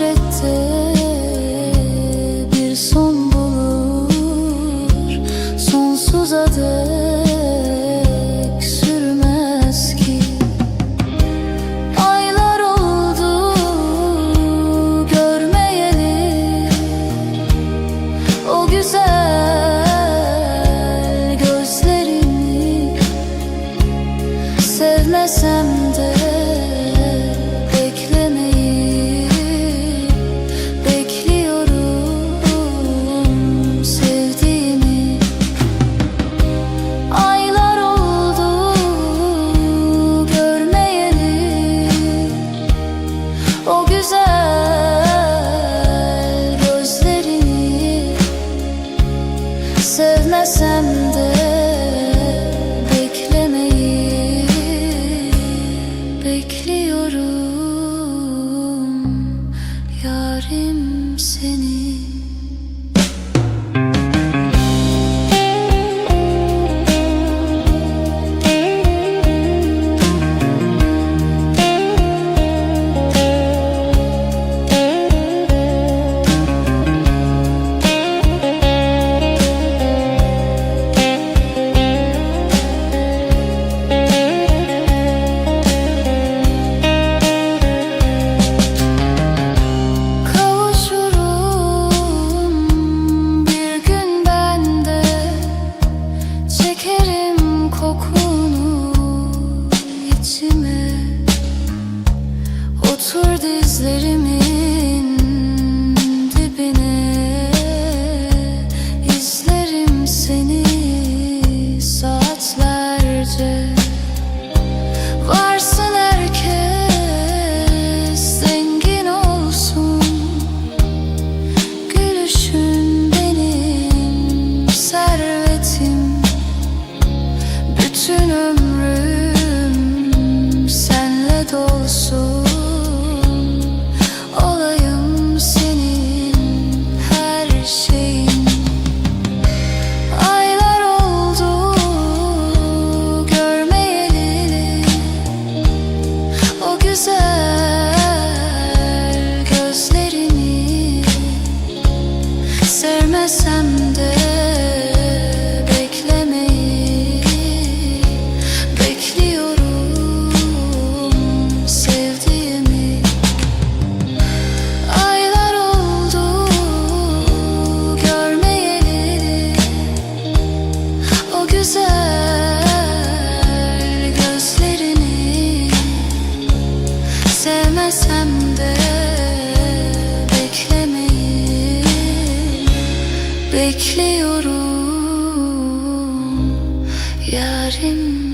hasrette bir son bulur. Sonsuza dek sürmez ki. Aylar oldu görmeyeli. O güzel gözlerini Sevmesem de Sevmesem de beklemeyi Bekliyorum. Yarim seni Çekerim kokunu içime. Otur dizlerimin dibine. İzlerim seni saatlerce Olayım senin her şeyin. Aylar oldu görmeyeli. O güzel gözlerini Sevmesem de Sevmesem de beklemeyi Bekliyorum. Yarim